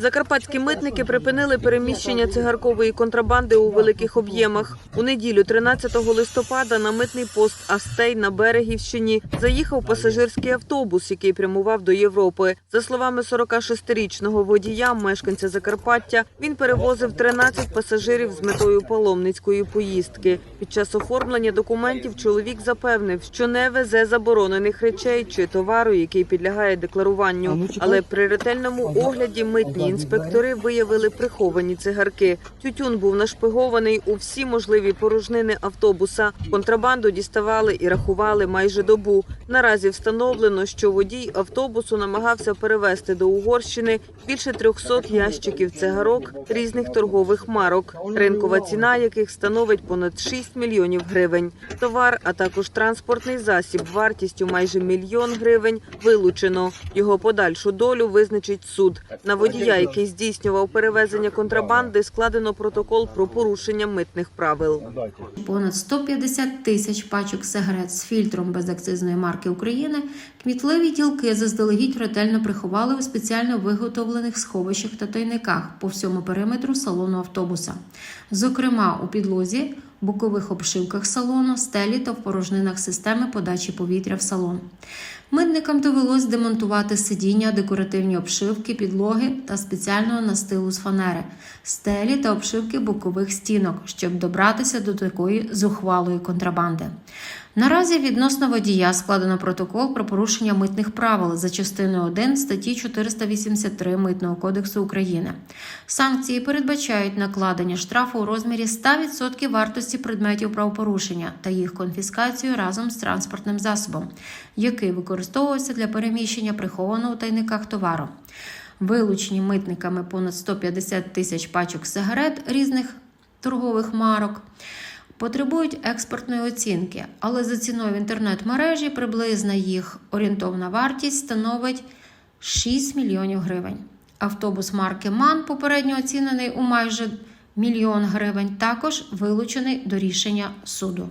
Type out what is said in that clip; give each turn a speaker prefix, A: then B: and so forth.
A: Закарпатські митники припинили переміщення цигаркової контрабанди у великих об'ємах. У неділю, 13 листопада, на митний пост Астей на Берегівщині заїхав пасажирський автобус, який прямував до Європи. За словами 46-річного водія, мешканця Закарпаття, він перевозив 13 пасажирів з метою паломницької поїздки. Під час оформлення документів чоловік запевнив, що не везе заборонених речей чи товару, який підлягає декларуванню. Але при ретельному огляді митні інспектори виявили приховані цигарки. Тютюн був нашпигований у всі можливі порожнини автобуса. Контрабанду діставали і рахували майже добу. Наразі встановлено, що водій автобусу намагався перевезти до Угорщини більше 300 ящиків цигарок різних торгових марок, ринкова ціна яких становить понад 6 мільйонів гривень. Товар, а також транспортний засіб вартістю майже мільйон гривень вилучено. Його подальшу долю визначить суд. На водія, який здійснював перевезення контрабанди, складено протокол про порушення митних правил.
B: Понад 150 тисяч пачок сигарет з фільтром безакцизної марки України кмітливі ділки заздалегідь ретельно приховали у спеціально виготовлених сховищах та тайниках по всьому периметру салону автобуса. Зокрема, у підлозі, бокових обшивках салону, стелі та в порожнинах системи подачі повітря в салон. Митникам довелось демонтувати сидіння, декоративні обшивки, підлоги та спеціального настилу з фанери, стелі та обшивки бокових стінок, щоб добратися до такої зухвалої контрабанди. Наразі відносно водія складено протокол про порушення митних правил за частиною 1 статті 483 Митного кодексу України. Санкції передбачають накладення штрафу у розмірі 100% вартості предметів правопорушення та їх конфіскацію разом з транспортним засобом, який використовувався для переміщення прихованого у тайниках товару. Вилучені митниками понад 150 тисяч пачок сигарет різних торгових марок. Потребують експортної оцінки, але за ціною в інтернет-мережі приблизна їх орієнтовна вартість становить 6 мільйонів гривень. Автобус марки МАН, попередньо оцінений у майже мільйон гривень, також вилучений до рішення суду.